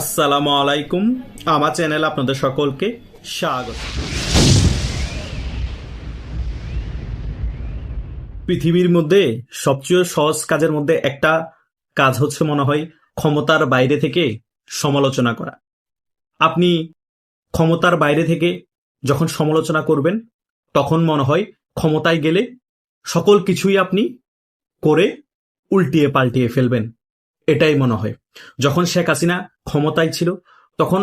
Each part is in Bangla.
আসসালামু আলাইকুম। আমার চ্যানেল আপনাদের সকলকে স্বাগত। পৃথিবীর মধ্যে সবচেয়ে সহজ কাজের মধ্যে একটা কাজ হচ্ছে মনে হয় ক্ষমতার বাইরে থেকে সমালোচনা করা। আপনি ক্ষমতার বাইরে থেকে যখন সমালোচনা করবেন, তখন মনে হয় ক্ষমতায় গেলে সকল কিছুই আপনি করে উল্টিয়ে পাল্টিয়ে ফেলবেন। এটাই মনে হয়। যখন শেখ হাসিনা ক্ষমতায় ছিল, তখন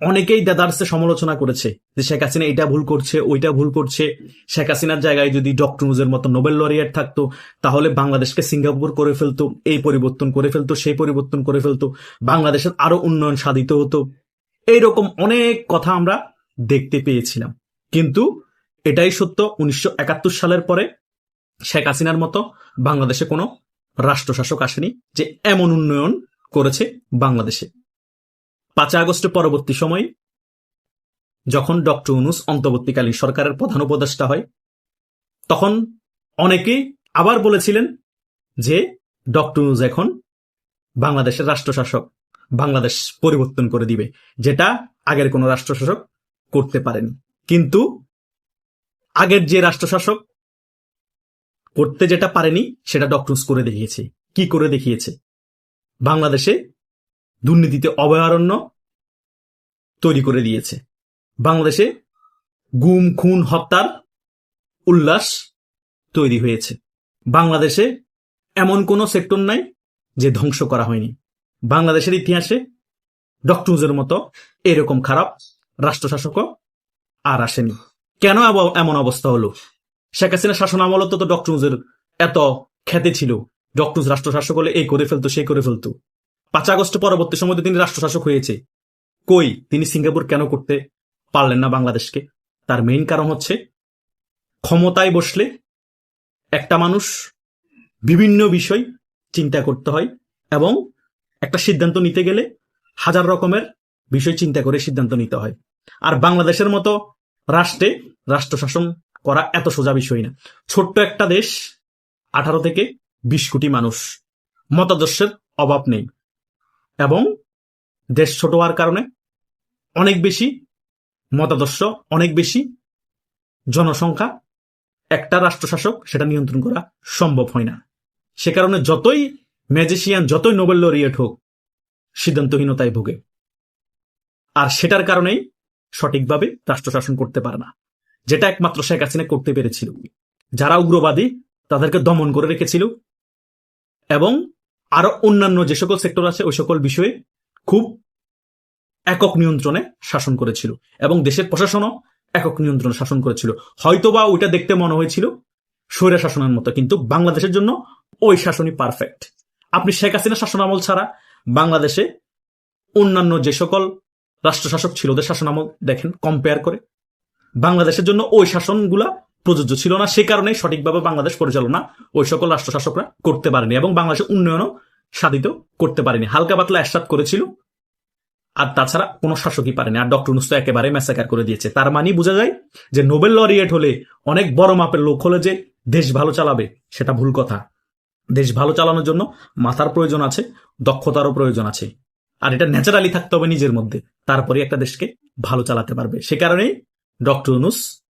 অনেকেই দাদার্সে সমালোচনা করেছে যে শেখ হাসিনা এটা ভুল করছে, ওইটা ভুল করছে। শেখ হাসিনার জায়গায় যদি ডক্টর নুজের মতো নোবেল লরিয়েট থাকতো, তাহলে বাংলাদেশকে সিঙ্গাপুর করে ফেলতো, এই পরিবর্তন করে ফেলতো, সেই পরিবর্তন করে ফেলতো। বাংলাদেশের আরও উন্নয়ন সাধিত হতো। এইরকম অনেক কথা আমরা দেখতে পেয়েছিলাম। কিন্তু এটাই সত্য, উনিশশো একাত্তর সালের পরে শেখ হাসিনার মতো বাংলাদেশে কোনো রাষ্ট্রশাসক আসেনি যে এমন উন্নয়ন করেছে বাংলাদেশে। পাঁচ আগস্টের পরবর্তী সময় যখন ডক্টর ইউনুস অন্তর্বর্তীকালীন সরকারের প্রধান উপদেষ্টা হয়, তখন অনেকেই আবার বলেছিলেন যে ডক্টর ইউনুস এখন বাংলাদেশের রাষ্ট্রশাসক, বাংলাদেশ পরিবর্তন করে দিবে, যেটা আগের কোনো রাষ্ট্রশাসক করতে পারেনি। কিন্তু আগের যে রাষ্ট্রশাসক করতে যেটা পারেনি, সেটা ডক্টর ইউনুস করে দেখিয়েছে। কি করে দেখিয়েছে? বাংলাদেশে দুর্নীতিতে অভয়ারণ্য তৈরি করে দিয়েছে। বাংলাদেশে গুম, খুন, হত্যার উল্লাস তৈরি হয়েছে। বাংলাদেশে এমন কোনো সেক্টর নাই যে ধ্বংস করা হয়নি। বাংলাদেশের ইতিহাসে ডক্টরুজের মতো এরকম খারাপ রাষ্ট্রশাসকও আর আসেনি। কেন এমন অবস্থা হলো? শেখ হাসিনা শাসন আমলে তো ডক্টরুজের এত খ্যাতি ছিল। ডক্টরুজ রাষ্ট্রশাসক হলে এই করে ফেলতো, সেই করে ফেলতো। পাঁচ আগস্ট পরবর্তী সময়তে তিনি রাষ্ট্রশাসক হয়েছে। কই, তিনি সিঙ্গাপুর কেন করতে পারলেন না বাংলাদেশকে? তার মেইন কারণ হচ্ছে ক্ষমতায় বসলে একটা মানুষ বিভিন্ন বিষয় চিন্তা করতে হয় এবং একটা সিদ্ধান্ত নিতে গেলে হাজার রকমের বিষয় চিন্তা করে সিদ্ধান্ত নিতে হয়। আর বাংলাদেশের মতো রাষ্ট্রে রাষ্ট্র শাসন করা এত সোজা বিষয় না। ছোট্ট একটা দেশ, আঠারো থেকে বিশ কোটি মানুষ। মতাদর্শের অভাব নেই। এবং দেশ ছোট হওয়ার কারণে অনেক বেশি মতাদর্শ, অনেক বেশি জনসংখ্যা একটা রাষ্ট্রশাসক সেটা নিয়ন্ত্রণ করা সম্ভব হয় না। সে কারণে যতই ম্যাজিশিয়ান, যতই নোবেল লরিয়েট হোক, সিদ্ধান্তহীনতায় ভোগে। আর সেটার কারণেই সঠিকভাবে রাষ্ট্র শাসন করতে পারে না। যেটা একমাত্র শেখ হাসিনা করতে পেরেছিল। যারা উগ্রবাদী, তাদেরকে দমন করে রেখেছিল। এবং আরও অন্যান্য যে সকল সেক্টর আছে, ওই সকল বিষয়ে খুব একক নিয়ন্ত্রণে শাসন করেছিল। এবং দেশের প্রশাসনও একক নিয়ন্ত্রণে শাসন করেছিল। হয়তোবা ওইটা দেখতে মনে হয়েছিল স্বৈরা শাসনের মতো, কিন্তু বাংলাদেশের জন্য ওই শাসনই পারফেক্ট আপনি শেখ হাসিনা শাসন আমল ছাড়া বাংলাদেশে অন্যান্য যে সকল রাষ্ট্রশাসক ছিল, ওদের শাসন আমল দেখেন কম্পেয়ার করে। বাংলাদেশের জন্য ওই শাসনগুলা প্রযোজ্য ছিল না। সে কারণে সঠিকভাবে বাংলাদেশ পরিচালনা ওই সকল রাষ্ট্রশাসকরা করতে পারেনি এবং বাংলাদেশের উন্নয়নও সাধিত করতে পারেনি। হালকা পাতলা একসাথ করেছিল, আর তাছাড়া কোনো শাসকই পারেনি। আর ডক্টর নুস তো একেবারে ম্যাসাকার করে দিয়েছে। তার মানে বোঝা যায় যে নোবেল লরিয়েট হলে অনেক বড় মাপের লোক হলে যে দেশ ভালো চালাবে, সেটা ভুল কথা। দেশ ভালো চালানোর জন্য মাথার প্রয়োজন আছে, দক্ষতারও প্রয়োজন আছে। আর এটা ন্যাচারালি থাকতে হবে নিজের মধ্যে। তারপরে একটা দেশকে ভালো চালাতে পারবে। সে কারণেই ডক্টর ইউনুস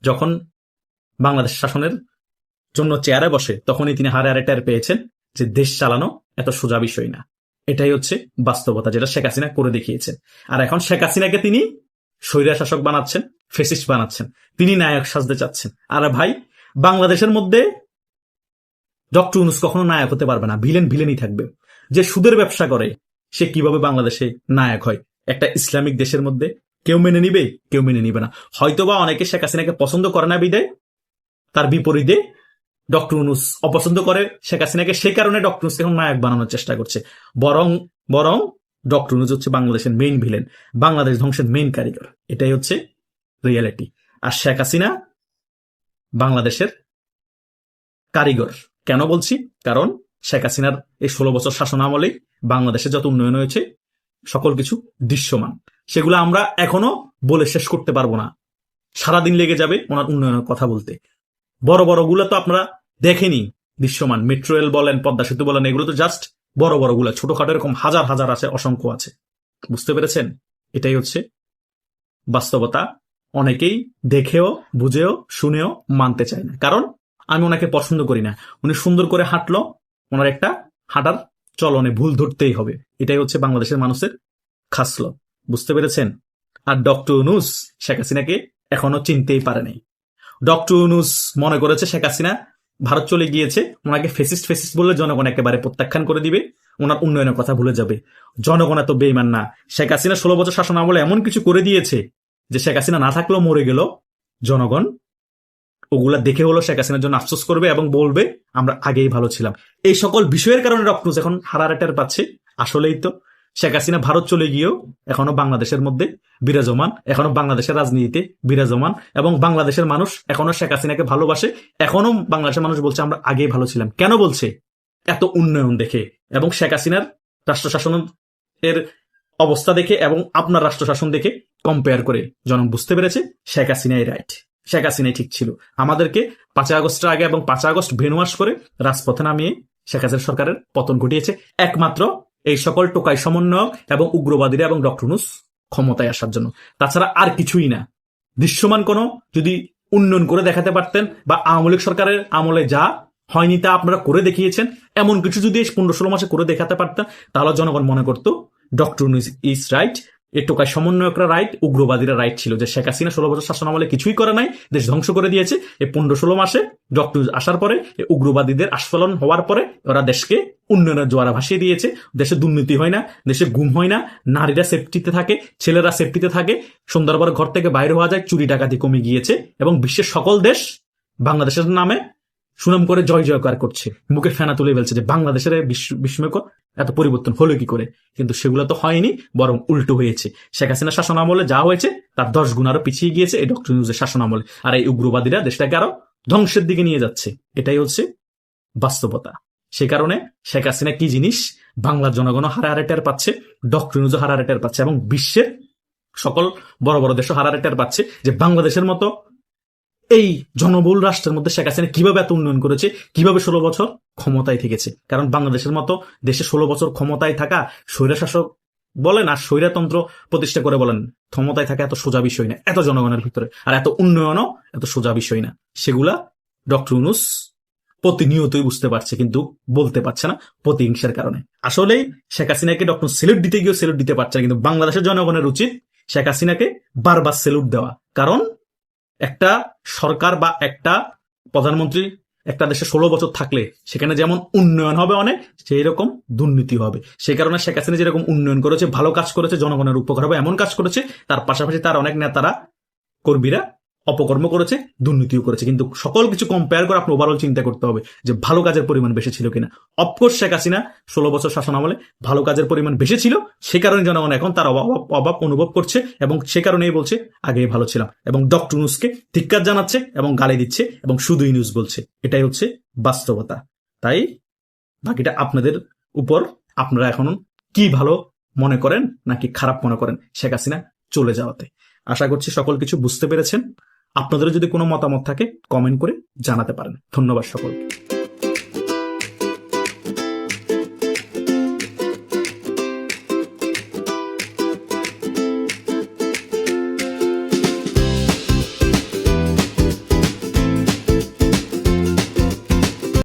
যখন বাংলাদেশ শাসনের জন্য চেয়ারে বসে, তখনই তিনি হারে হারে টের পেয়েছেন যে দেশ চালানো এত সোজা বিষয় না। এটাই হচ্ছে বাস্তবতা যেটা শেখ হাসিনা করে দেখিয়েছেন। আর এখন শেখ হাসিনাকে তিনি স্বৈরা শাসক বানাচ্ছেন, ফেসিস্ট বানাচ্ছেন। তিনি নায়ক সাজতে চাচ্ছেন। আর ভাই, বাংলাদেশের মধ্যে ডক্টর ইউনুস কখনো নায়ক হতে পারবে না। ভিলেন ভিলেনই থাকবে। যে সুদের ব্যবসা করে, সে কীভাবে বাংলাদেশে নায়ক হয়? একটা ইসলামিক দেশের মধ্যে কেউ মেনে নিবে, কেউ মেনে নিবে না। হয়তোবা অনেকে শেখ হাসিনাকে পছন্দ করে না বিদায়, তার বিপরীতে ডক্টর ইউনুস অপছন্দ করে। শেখ হাসিনাকে সেই কারণে ডক্টর ইউনুসকে এখন নায়ক বানানোর চেষ্টা করছে। বরং বরং ডক্টর ইউনুস হচ্ছে বাংলাদেশের মেইন ভিলেন বাংলাদেশ ধ্বংসের মেইন কারিগর। এটাই হচ্ছে রিয়ালিটি আর শেখ হাসিনা বাংলাদেশের কারিগর। কেন বলছি? কারণ শেখ হাসিনার এই ষোলো বছর শাসন আমলেই বাংলাদেশে যত উন্নয়ন হয়েছে, সকল কিছু দৃশ্যমান। সেগুলো আমরা এখনও বলে শেষ করতে পারব না। সারাদিন লেগে যাবে ওনার উন্নয়নের কথা বলতে। বড় বড়গুলো তো আপনারা দেখেনি। দৃশ্যমান মেট্রো রেল বলেন, পদ্মা সেতু বলেন, এগুলো তো জাস্ট বড় বড়গুলা ছোটখাটো এরকম হাজার হাজার আছে, অসংখ্য আছে। বুঝতে পেরেছেন? এটাই হচ্ছে বাস্তবতা। অনেকেই দেখেও, বুঝেও, শুনেও মানতে চায় না। কারণ আমি ওনাকে পছন্দ করি না। উনি সুন্দর করে হাঁটলো, ওনার একটা হাঁটার চলনে ভুল ধরতেই হবে। এটাই হচ্ছে বাংলাদেশের মানুষের খাসলো বুঝতে পেরেছেন? আর ডক্টর ইউনুস, শেখ হাসিনাকে এখনও চিনতেই পারে নাই। ডক্টর ইউনুস মনে করেছে শেখ হাসিনা ভারত চলে গিয়েছে, ওনাকে ফেসিস্ট ফেসিস্ট বললে জনগণ একেবারে প্রত্যাখ্যান করে দিবে, ওনার উন্নয়নের কথা ভুলে যাবে। জনগণ এত বেইমান না। শেখ হাসিনা ষোলো বছর শাসন আমলে এমন কিছু করে দিয়েছে যে শেখ হাসিনা না থাকলেও মরে গেল। জনগণ ওগুলা দেখে হলো শেখ হাসিনার জন্য আফসোস করবে এবং বলবে, আমরা আগেই ভালো ছিলাম। এই সকল বিষয়ের কারণে রক্তনুজ এখন হারারেটার পাচ্ছে। আসলেই তো শেখ হাসিনা ভারত চলে গিয়েও এখনও বাংলাদেশের মধ্যে বিরাজমান, এখনও বাংলাদেশের রাজনীতিতে বিরাজমান এবং বাংলাদেশের মানুষ এখনও শেখ হাসিনাকে ভালোবাসে। এখনও বাংলাদেশের মানুষ বলছে, আমরা আগেই ভালো ছিলাম। কেন বলছে? এত উন্নয়ন দেখে এবং শেখ হাসিনার রাষ্ট্র শাসন এর অবস্থা দেখে এবং আপনার রাষ্ট্র শাসন দেখে কম্পেয়ার করে জন বুঝতে পেরেছে, শেখ হাসিনাই রাইট শেখ হাসিনাই ঠিক ছিল। আমাদেরকে পাঁচই আগস্টের আগে এবং পাঁচই আগস্ট ভেনুয়াস করে রাজপথে নামিয়ে শেখ হাসিনা সরকারের পতন ঘটিয়েছে। একমাত্র এই সকল টোকাই সমন্বয়ক এবং উগ্রবাদীরা এবং ডক্টরনুস ক্ষমতায় আসার জন্য। তাছাড়া আর কিছুই না। দৃশ্যমান কোনো যদি উন্নয়ন করে দেখাতে পারতেন বা আওয়ামী লীগ সরকারের আমলে যা হয়নি তা আপনারা করে দেখিয়েছেন, এমন কিছু যদি এই পনেরো ষোলো মাসে করে দেখাতে পারতেন, তাহলে জনগণ মনে করতো, ডক্টর ইজ রাইট এ টোকায় সমন্বয়করা রাইট, উগ্রবাদীরা রাইট ছিল যে শেখ হাসিনা ষোলো বছর শাসন আমলে কিছুই করে নাই, দেশ ধ্বংস করে দিয়েছে, এই পনেরো ষোলো মাসে ডক্টর আসার পরে উগ্রবাদীদের আস্ফলন হওয়ার পরে, ওরা দেশকে উন্নয়নের জোয়ারা ভাসিয়ে দিয়েছে। দেশে দুর্নীতি হয় না, দেশে গুম হয় না, নারীরা সেফটিতে থাকে, ছেলেরা সেফটিতে থাকে। সুন্দরবন ঘর থেকে বাইরে হওয়া যায়, চুরি ডাকাতি কমে গিয়েছে এবং বিশ্বের সকল দেশ বাংলাদেশের নামে সুনাম করে জয় জয়কার করছে। মুখে ফেনা তুলে ফেলছে যে বাংলাদেশের বিস্ময়কর এত পরিবর্তন হলো কি করে? কিন্তু সেগুলো তো হয়নি, বরং উল্টো হয়েছে। শেখ হাসিনা শাসন আমলে যা হয়েছে, তার দশ গুণ আরও পিছিয়ে গিয়েছে এই ডক্টর নিউজের শাসন আমলে আর এই উগ্রবাদীরা দেশটাকে আরও ধ্বংসের দিকে নিয়ে যাচ্ছে। এটাই হচ্ছে বাস্তবতা। সে কারণে শেখ হাসিনা কি জিনিস? বাংলার জনগণও হারে হারে টের পাচ্ছে ডক্টর নিউজও হারে হারে টের পাচ্ছে এবং বিশ্বের সকল বড় বড় দেশও হারে হারে টের পাচ্ছে যে বাংলাদেশের মতো এই জনবহুল রাষ্ট্রের মধ্যে শেখ হাসিনা কীভাবে এত উন্নয়ন করেছে, কীভাবে ষোলো বছর ক্ষমতায় থেকেছে? কারণ বাংলাদেশের মতো দেশে ষোলো বছর ক্ষমতায় থাকা স্বৈরাশাসক বলেন আর স্বৈরাতন্ত্র প্রতিষ্ঠা করে বলেন, ক্ষমতায় থাকা এত সোজা বিষয় না, এত জনগণের ভিতরে। আর এত উন্নয়নও এত সোজা বিষয় না। সেগুলা ডক্টর ইউনুস প্রতিনিয়তই বুঝতে পারছে কিন্তু বলতে পারছে না প্রতিহিংসার কারণে। আসলেই শেখ হাসিনাকে ডক্টর সেলুট দিতে গিয়েও সেলুট দিতে পারছে না কিন্তু বাংলাদেশের জনগণের উচিত শেখ হাসিনাকে বারবার সেলুট দেওয়া। কারণ একটা সরকার বা একটা প্রধানমন্ত্রী একটা দেশে ষোলো বছর থাকলে সেখানে যেমন উন্নয়ন হবে অনেক, সেই রকম দুর্নীতি হবে। সেই কারণে শেখ হাসিনা যেরকম উন্নয়ন করেছে, ভালো কাজ করেছে, জনগণের উপকার হবে, এমন কাজ করেছে, তার পাশাপাশি তার অনেক নেতারা, কর্মীরা অপকর্ম করেছে, দুর্নীতিও করেছে। কিন্তু সকল কিছু কম্পেয়ার করে আপনি ওভারঅল চিন্তা করতে হবে যে ভালো কাজের পরিমাণ বেশি ছিল কিনা। অফকোর্স শেখ হাসিনা ষোলো বছর শাসন আমলে ভালো কাজের পরিমাণ বেশি ছিল, সে কারণে জনগণ এখন তার অভাব অভাব অনুভব করছে এবং সে কারণেই বলছে, আগে ভালো ছিলাম। এবং ডক্টর নিউজকে ধিক্কার জানাচ্ছে এবং গালি দিচ্ছে এবং শুধুই নিউজ বলছে। এটাই হচ্ছে বাস্তবতা। তাই বাকিটা আপনাদের উপর আপনারা এখন কি ভালো মনে করেন নাকি খারাপ মনে করেন শেখ হাসিনা চলে যাওয়াতে। আশা করছি সকল কিছু বুঝতে পেরেছেন। আপনাদের যদি কোনো মতামত থাকে কমেন্ট করে জানাতে পারেন। ধন্যবাদ সকলকে।